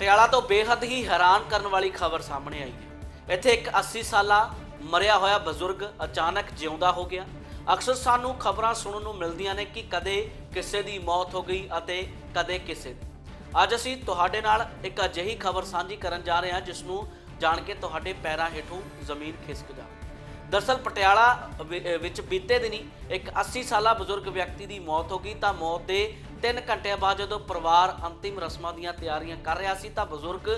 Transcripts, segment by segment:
ਪਟਿਆਲਾ ਤੋਂ ਬੇਹੱਦ ਹੀ ਹੈਰਾਨ ਕਰਨ ਵਾਲੀ ਖਬਰ ਸਾਹਮਣੇ ਆਈ ਹੈ। ਇੱਥੇ ਇੱਕ 80 ਸਾਲਾ ਮਰਿਆ ਹੋਇਆ ਬਜ਼ੁਰਗ ਅਚਾਨਕ ਜਿਉਂਦਾ ਹੋ ਗਿਆ। ਅਕਸਰ ਸਾਨੂੰ ਖਬਰਾਂ ਸੁਣਨ ਨੂੰ ਮਿਲਦੀਆਂ ਨੇ ਕਿ ਕਦੇ ਕਿਸੇ ਦੀ ਮੌਤ ਹੋ ਗਈ ਅਤੇ ਕਦੇ ਕਿਸੇ ਦੀ। ਅੱਜ ਅਸੀਂ ਤੁਹਾਡੇ ਨਾਲ ਇੱਕ ਅਜਿਹੀ ਖਬਰ ਸਾਂਝੀ ਕਰਨ ਜਾ ਰਹੇ ਹਾਂ, ਜਿਸ ਨੂੰ ਜਾਣ ਕੇ ਤੁਹਾਡੇ ਪੈਰਾਂ ਹੇਠੋਂ ਜ਼ਮੀਨ ਖਿਸਕ ਜਾ। ਦਰਸਲ ਪਟਿਆਲਾ ਵਿੱਚ ਬੀਤੇ ਦਿਨੀ ਇੱਕ 80 ਸਾਲਾ ਬਜ਼ੁਰਗ ਵਿਅਕਤੀ ਦੀ ਮੌਤ ਹੋ ਗਈ। ਤਾਂ ਮੌਤ ਦੇ 3 ਘੰਟਿਆਂ ਬਾਅਦ ਜਦੋਂ ਪਰਿਵਾਰ ਅੰਤਿਮ ਰਸਮਾਂ ਦੀਆਂ ਤਿਆਰੀਆਂ ਕਰ ਰਿਹਾ ਸੀ ਤਾਂ ਬਜ਼ੁਰਗ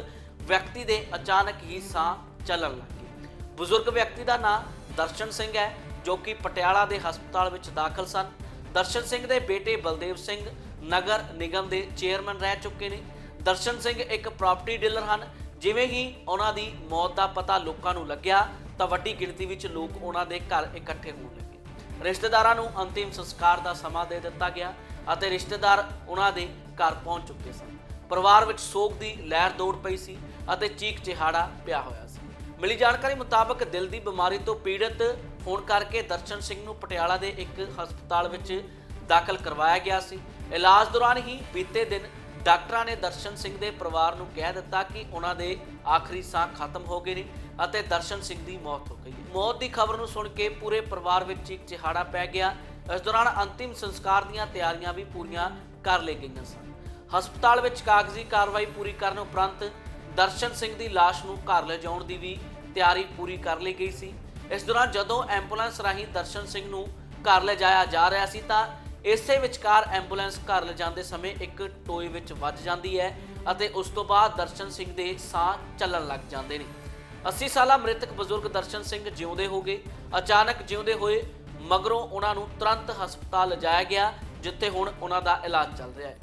ਵਿਅਕਤੀ ਦੇ ਅਚਾਨਕ ਹੀ ਸਾਹ ਚੱਲਣ ਲੱਗ ਗਏ। ਬਜ਼ੁਰਗ ਵਿਅਕਤੀ ਦਾ ਨਾਮ ਦਰਸ਼ਨ ਸਿੰਘ ਹੈ, ਜੋ ਕਿ ਪਟਿਆਲਾ ਦੇ ਹਸਪਤਾਲ ਵਿੱਚ ਦਾਖਲ ਸਨ। ਦਰਸ਼ਨ ਸਿੰਘ ਦੇ ਬੇਟੇ ਬਲਦੇਵ ਸਿੰਘ ਨਗਰ ਨਿਗਮ ਦੇ ਚੇਅਰਮੈਨ ਰਹਿ ਚੁੱਕੇ ਨੇ। ਦਰਸ਼ਨ ਸਿੰਘ ਇੱਕ ਪ੍ਰਾਪਰਟੀ ਡੀਲਰ ਹਨ। ਜਿਵੇਂ ਹੀ ਉਹਨਾਂ ਦੀ ਮੌਤ ਦਾ ਪਤਾ ਲੋਕਾਂ ਨੂੰ ਲੱਗਿਆ, ਤਾਂ ਵੱਡੀ ਗਿਣਤੀ ਵਿੱਚ ਲੋਕ ਉਹਨਾਂ ਦੇ ਘਰ ਇਕੱਠੇ ਹੋਣ ਲੱਗੇ। ਰਿਸ਼ਤੇਦਾਰਾਂ ਨੂੰ ਅੰਤਿਮ ਸੰਸਕਾਰ ਦਾ ਸਮਾਂ ਦੇ ਦਿੱਤਾ ਗਿਆ ਅਤੇ ਰਿਸ਼ਤੇਦਾਰ ਉਹਨਾਂ ਦੇ ਘਰ ਪਹੁੰਚ ਚੁੱਕੇ ਸਨ। ਪਰਿਵਾਰ ਵਿੱਚ ਸੋਗ ਦੀ ਲਹਿਰ ਦੌੜ ਪਈ ਸੀ ਅਤੇ ਚੀਕ ਚਿਹਾੜਾ ਪਿਆ ਹੋਇਆ ਸੀ। ਮਿਲੀ ਜਾਣਕਾਰੀ ਮੁਤਾਬਕ ਦਿਲ ਦੀ ਬਿਮਾਰੀ ਤੋਂ ਪੀੜਤ ਹੋਣ ਕਰਕੇ ਦਰਸ਼ਨ ਸਿੰਘ ਨੂੰ ਪਟਿਆਲਾ ਦੇ ਇੱਕ ਹਸਪਤਾਲ ਵਿੱਚ ਦਾਖਲ ਕਰਵਾਇਆ ਗਿਆ ਸੀ। ਇਲਾਜ ਦੌਰਾਨ ਹੀ ਬੀਤੇ ਦਿਨ ਡਾਕਟਰਾਂ ਨੇ ਦਰਸ਼ਨ ਸਿੰਘ ਦੇ ਪਰਿਵਾਰ ਨੂੰ ਕਹਿ ਦਿੱਤਾ ਕਿ ਉਹਨਾਂ ਦੇ ਆਖਰੀ ਸਾਹ ਖਤਮ ਹੋ ਗਏ ਨੇ ਅਤੇ ਦਰਸ਼ਨ ਸਿੰਘ ਦੀ ਮੌਤ ਹੋ ਗਈ। ਮੌਤ ਦੀ ਖਬਰ ਨੂੰ ਸੁਣ ਕੇ ਪੂਰੇ ਪਰਿਵਾਰ ਵਿੱਚ ਇੱਕ ਚਿਹਾੜਾ ਪੈ ਗਿਆ। ਇਸ ਦੌਰਾਨ ਅੰਤਿਮ ਸੰਸਕਾਰ ਦੀਆਂ ਤਿਆਰੀਆਂ ਵੀ ਪੂਰੀਆਂ ਕਰ ਲਈ ਗਈਆਂ ਸਨ। ਹਸਪਤਾਲ ਵਿੱਚ ਕਾਗਜ਼ੀ ਕਾਰਵਾਈ ਪੂਰੀ ਕਰਨ ਉਪਰੰਤ ਦਰਸ਼ਨ ਸਿੰਘ ਦੀ ਲਾਸ਼ ਨੂੰ ਘਰ ਲਿਜਾਉਣ ਦੀ ਵੀ ਤਿਆਰੀ ਪੂਰੀ ਕਰ ਲਈ ਗਈ ਸੀ। ਇਸ ਦੌਰਾਨ ਜਦੋਂ ਐਂਬੂਲੈਂਸ ਰਾਹੀਂ ਦਰਸ਼ਨ ਸਿੰਘ ਨੂੰ ਘਰ ਲਿਜਾਇਆ ਜਾ ਰਿਹਾ ਸੀ ਤਾਂ ਇਸੇ ਵਿਚਕਾਰ ਐਂਬੂਲੈਂਸ ਘਰ ਲਿਜਾਂਦੇ ਸਮੇਂ ਇੱਕ ਟੋਏ ਵਿੱਚ ਵੱਜ ਜਾਂਦੀ ਹੈ ਅਤੇ ਉਸ ਤੋਂ ਬਾਅਦ ਦਰਸ਼ਨ ਸਿੰਘ ਦੇ ਸਾਹ ਚੱਲਣ ਲੱਗ ਜਾਂਦੇ ਨੇ। 80 ਸਾਲਾ ਮ੍ਰਿਤਕ ਬਜ਼ੁਰਗ ਦਰਸ਼ਨ ਸਿੰਘ ਜਿਉਂਦੇ ਹੋ ਗਏ। ਅਚਾਨਕ ਜਿਉਂਦੇ ਹੋਏ ਮਗਰੋਂ ਉਹਨਾਂ ਨੂੰ ਤੁਰੰਤ ਹਸਪਤਾਲ ਲਿਜਾਇਆ ਗਿਆ, ਜਿੱਥੇ ਹੁਣ ਉਹਨਾਂ ਦਾ ਇਲਾਜ ਚੱਲ ਰਿਹਾ ਹੈ।